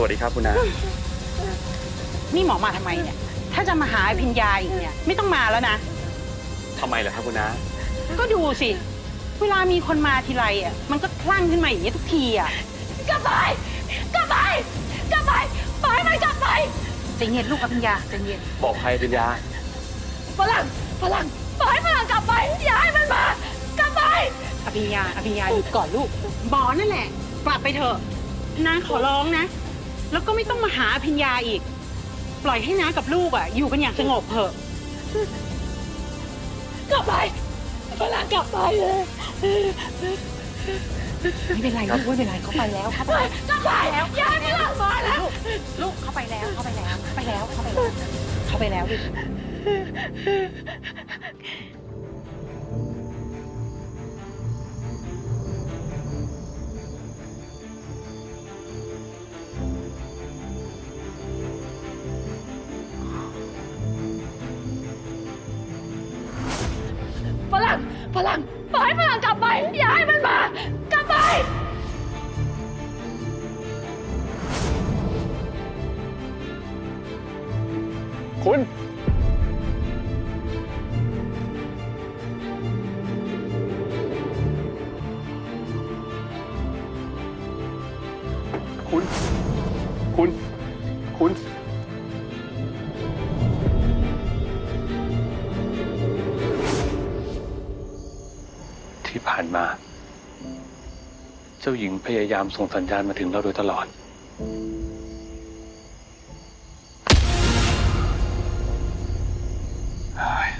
สวัสดีครับคุณนา นี่หมอมาทำไมเนี่ย ถ้าจะมาหาไอ้พิญญาอีกเนี่ย ไม่ต้องมาแล้วนะ ทำไมล่ะครับคุณนา ก็ดูสิ เวลามีคนมาทีไรอะ มันก็คลั่งขึ้นมาอย่างนี้ยทุกทีอะกลับไป กลับไป กลับไปปล่อยมันกลับไปใจเย็นลูกอภิญญาใจเย็น บอกใครเป็นยาฝรั่งฝรั่งปล่อยฝรั่งกลับไป อย่าให้มันมา กลับไป อภิญญาอภิญญาหยุดก่อนลูกหมอนั่นแหละ กลับไปเถอะนาขอร้องนะ แล้วก็ไม่ต้องมาหาอภิญญาอีก ปล่อยให้น้ากับลูกอะ อยู่กันอย่างสงบเถอะ กลับไปฝรั่งกลับไปเลยไม่เป็นไรลูกไม่เป็นไรเขาไปแล้วเขาไปแล้วกลับไปอย่าให้ฝรั่งมาแล้ว ลูกเขาไปแล้วเขาไปแล้วเขาไปแล้วเขาไปแล้วเขาไปแล้ว ฝรั่งปล่อยฝรั่งกลับไป อย่าให้มันมา กลับไป คุณ คุณ คุณ คุณ มา เจ้าหญิงพยายามส่งสัญญาณมาถึงเราโดยตลอดเฮ้ย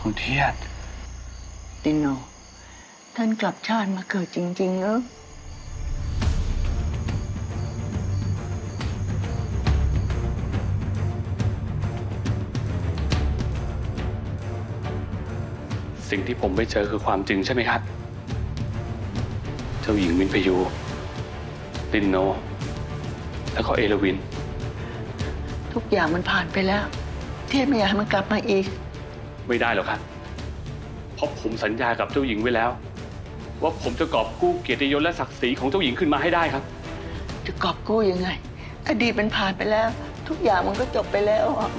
คุณเทียด ตินโน ท่านกลับชาติมาเกิดจริง ๆ เออ สิ่งที่ผมไม่เจอคือความจริงใช่ไหมครับ เจ้าหญิงมินพยูลินโน แล้วก็เอลวิน ทุกอย่างมันผ่านไปแล้ว เทียบไม่อยากให้มันกลับมาอีก ไม่ได้หรอกครับ เพราะผมสัญญากับเจ้าหญิงไว้แล้ว ว่าผมจะกอบกู้เกียรติยศและศักดิ์ศรีของเจ้าหญิงขึ้นมาให้ได้ครับ จะกอบกู้ยังไง อดีตมันผ่านไปแล้ว ทุกอย่างมันก็จบไปแล้วอะ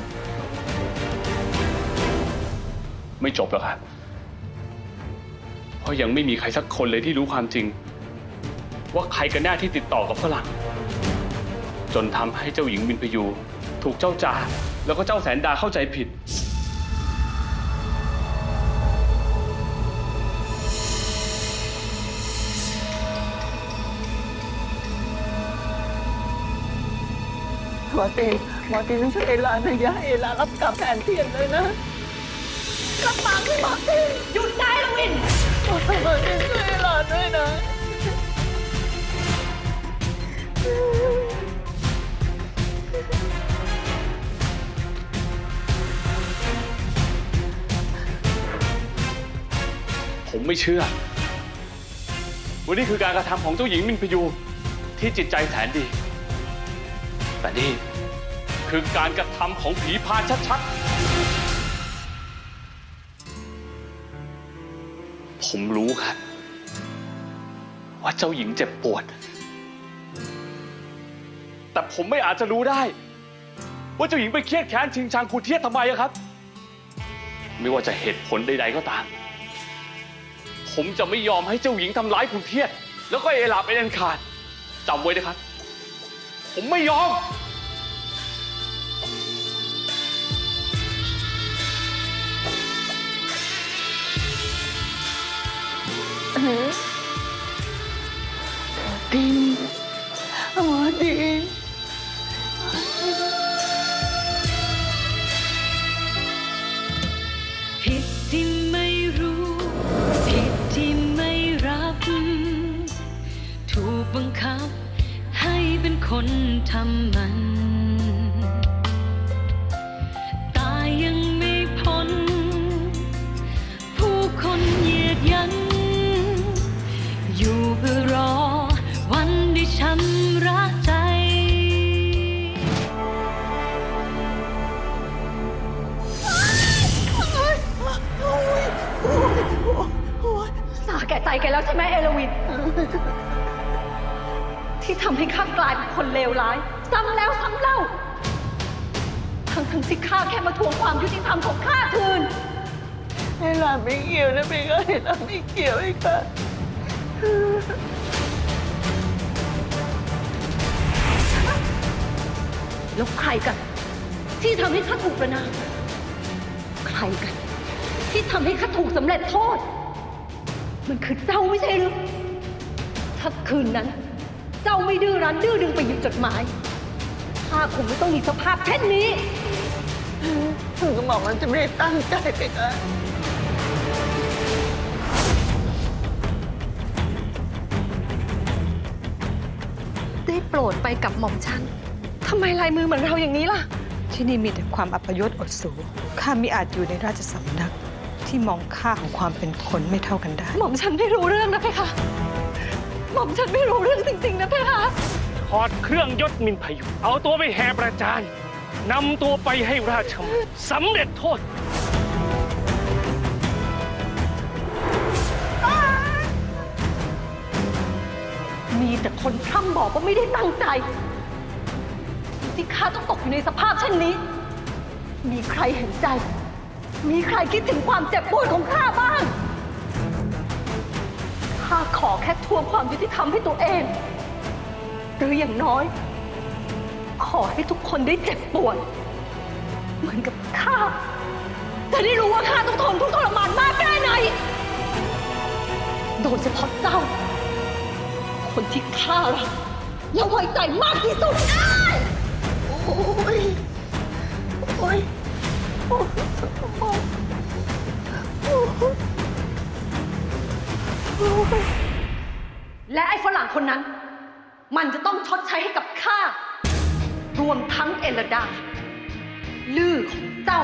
ไม่จบหรอกครับเพ ราะยังไม่มีใครสักคนเลยที่รู้ความจริง ว่าใครกันแน่ที่ติดต่อกับฝรั่ง จนทำให้เจ้าหญิงมินพยูถูกเจ้าจาแล้วก็เจ้าแสนดาเข้าใจผิด หมอตีหมอตีต้องช่วยเอลานะอย่าให้เอลารับกรรมแทนเทียนเลยนะกลับมาพี่หมอตี หยุดได้แล้ววิน หมอตีช่วยเอลาด้วยนะ ผมไม่เชื่อว่านี่คือการกระทำของเจ้าหญิงมินพยูที่จิตใจแสนดี แต่นี่คือการกระทำของผีพานชัดๆ ผมรู้ครับ ว่าเจ้าหญิงเจ็บปวด แต่ผมไม่อาจจะรู้ได้ ว่าเจ้าหญิงไปเครียดแค้นชิงชังครูเทียดทำไมอะครับ ไม่ว่าจะเหตุผลใด ๆ ก็ตาม ผมจะไม่ยอมให้เจ้าหญิงทำร้ายคุณเทียด แล้วก็เอลาเป็นอันขาดจำไว้นะครับ ผมไม่ยอมำมัน ตายยังไม่พ้น ผู้คนเหยียดยัน อยู่เพื่อรอวันที่ช้ำระใจสาแก่ใจแกแล้วใช่ไหมเอลวิน ที่ทำให้ข้ากลายเป็นคนเลวร้าย ซ้ำแล้วซ้ำเล่า ทั้งทั้งๆที่ข้าแค่มาทวงความยุติธรรมของข้าคืนเอลาไม่เกี่ยวนะเบก็เอลาไม่เกี่ยวไอ้ค่ะ แล้วใครกัน ที่ทำให้ข้าถูกประนาม ใครกัน ที่ทำให้ข้าถูกสำเร็จโทษ มันคือเจ้าไม่ใช่หรือถ้าคืนนั้น เจ้าไม่ดื้อรั้นดื้อดึงไปหยิบจดหมายข้าคงไม่ต้องมีสภาพเช่นนี้ถึงก็บอกมันจะไม่ได้ตั้งใจไปค่ะได้โปรดไปกับหม่อมฉันทำไมลายมือเหมือนเราอย่างนี้ล่ะ ที่นี่มีแต่ความอัปยศอดสูข้ามิอาจอยู่ในราชสำนัก ที่มองค่าของความเป็นคนไม่เท่ากันได้ หม่อมฉันไม่รู้เรื่องนะเพคะ หม่อมฉันไม่รู้เรื่องจริงๆนะเพคะถอดเครื่องยศมินพายุเอาตัวไปแห่ประจานนำตัวไปให้ราชมสำเร็จโทษ มีแต่คนพร่ำบอกว่าไม่ได้ตั้งใจ ที่ข้าต้องตกอยู่ในสภาพเช่นนี้ มีใครเห็นใจ มีใครคิดถึงความเจ็บปวดของข้าบ้าง ข้าขอแค่ทวงความยุติธรรมให้ตัวเอง หรืออย่างน้อย ขอให้ทุกคนได้เจ็บปวด เหมือนกับข้าจะได้รู้ว่าข้าต้องทนทุกข์ทรมานมากแค่ไหน โดยเฉพาะเจ้า คนที่ข้ารักและไว้ใจมากที่สุดอ้ายโอ้ยโอ้ยโอ้ย อ้ยและไอ้ฝรั่งคนนั้น มันจะต้องชดใช้ให้กับข้ารวมทั้งเอลดา ลือของเจ้า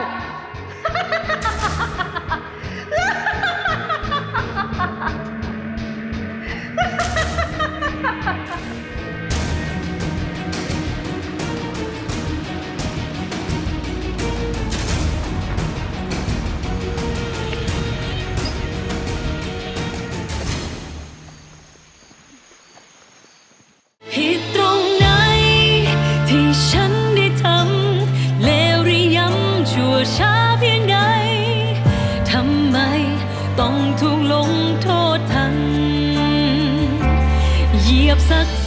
sucks.